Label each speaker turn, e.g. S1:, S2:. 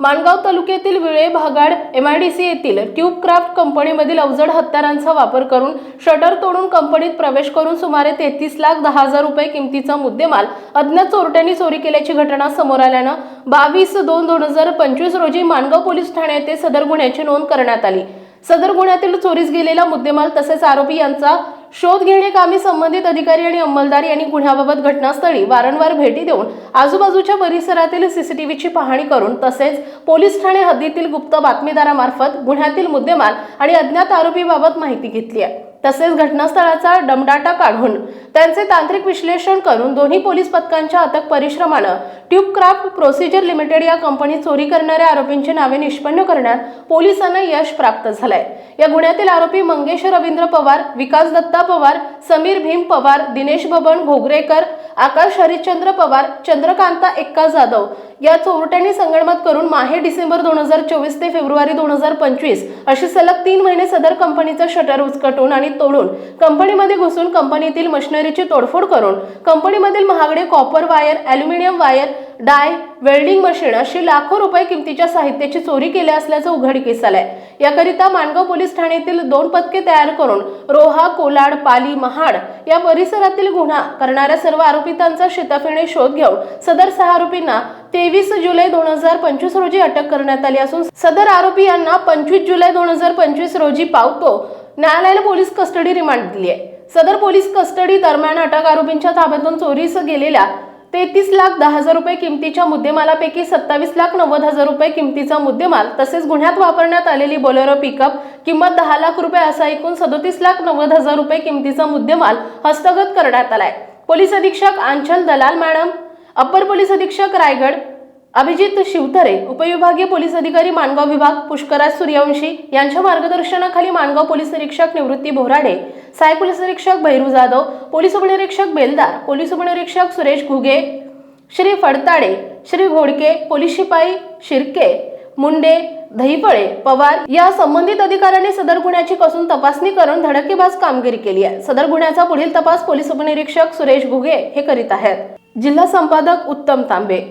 S1: माणगाव तालुक्यातील विळे भागाड एमआयडीसी येथील tube craft कंपनीमधील अवजड हत्यारांचा वापर करून शटर तोडून कंपनीत प्रवेश करून सुमारे तेहतीस लाख दहा हजार रुपये किमतीचा मुद्देमाल अज्ञात चोरट्यांनी चोरी केल्याची घटना समोर आल्यानं बावीस दोन दोन हजार पंचवीस रोजी माणगाव पोलीस ठाणे येथे सदर गुन्ह्याची नोंद करण्यात आली. सदर गुन्ह्यातील चोरीस गेलेला मुद्देमाल तसेच आरोपी यांचा शोध घेणे कामी संबंधित अधिकारी आणि अंमलदार यांनी गुन्ह्याबाबत घटनास्थळी वारंवार भेटी देऊन आजूबाजूच्या परिसरातील सीसीटीव्हीची पाहणी करून तसेच पोलीस ठाणे हद्दीतील गुप्त बातमीदारामार्फत गुन्ह्यातील मुद्देमाल आणि अज्ञात आरोपीबाबत माहिती घेतली आहे. तसेच घटनास्थळाचा डमडाटा काढून त्यांचे तांत्रिक विश्लेषण करून दोन्ही पोलीस पथकांच्या अथक परिश्रमानं ट्यूबक्राफ्ट प्रोसिजर लिमिटेड या कंपनीत चोरी करणाऱ्या आरोपींची नावे निष्पन्न करण्यात पोलिसांना यश प्राप्त झालंय. या गुन्ह्यातील आरोपी मंगेश रवींद्र पवार विकास दत्ता पवार समीर भीम पवार दिनेश बबन घोगरेकर आकाश हरिश्चंद्र पवार चंद्रकांता एक्का जाधव या चोरट्यांनी संगणमत करून माहे डिसेंबर दोन हजार चोवीस ते फेब्रुवारी दोन हजार पंचवीस अशी सलग तीन महिने सदर कंपनीचं शटर उचकटून आणि तोडून कंपनीमध्ये घुसून कंपनीतील मशिनरीची तोडफोड करून कंपनीमधील महागडे copper wire aluminium wire die welding machine अशी लाखो रुपये किमतीच्या साहित्याची चोरी केली असल्याचं उघडकीस आलंय याकरिता माणगाव पोलीस ठाण्यातील दोन पथके तयार करून रोहा कोलाड पाली महाड या परिसरातील गुन्हा करणाऱ्या सर्व आरोपितांचा शिताफीने शोध घेऊन सदर सहा आरोपींना तेवीस जुलै दोन हजार पंचवीस रोजी अटक करण्यात आली असून सदर आरोपी यांना पंचवीस जुलै दोन हजार पंचवीस रोजी पावतो न्यायालयाने पोलीस कस्टडी रिमांड दिली आहे सदर पोलीस कस्टडी दरम्यान अटक आरोपींच्या ताब्यातून चोरीस गेलेल्या तेहतीस लाख दहा हजार रुपये किमतीच्या मुद्देमालापैकी सत्तावीस लाख नव्वद हजार रुपये किमतीचा मुद्देमाल तसेच गुन्ह्यात वापरण्यात आलेली बोलेरो पिकअप किंमत दहा लाख रुपये असा एकूण सदोतीस लाख नव्वद हजार रुपये किमतीचा मुद्देमाल हस्तगत करण्यात आलाय. पोलीस अधीक्षक आंचल दलाल मॅडम. अप्पर पोलीस अधीक्षक रायगड. अभिजित शिवतरे उपविभागीय पोलीस अधिकारी माणगाव विभाग पुष्कराज सूर्यवंशी यांच्या मार्गदर्शनाखाली माणगाव पोलीस निरीक्षक निवृत्ती बोराडे साय पोलीस निरीक्षक भैरू जाधव पोलीस उपनिरीक्षक बेलदार पोलीस उपनिरीक्षक सुरेश घुगे श्री फडताडे श्री घोडके पोलीस शिपाई शिर्के मुंडे दहीफळे पवार या संबंधित अधिकाऱ्यांनी सदर गुन्ह्याची कसून तपासणी करून धडकेबाज कामगिरी केली आहे. सदर गुन्ह्याचा पुढील तपास पोलीस उपनिरीक्षक सुरेश घुगे हे करीत आहेत. जिल्हा संपादक उत्तम तांबे.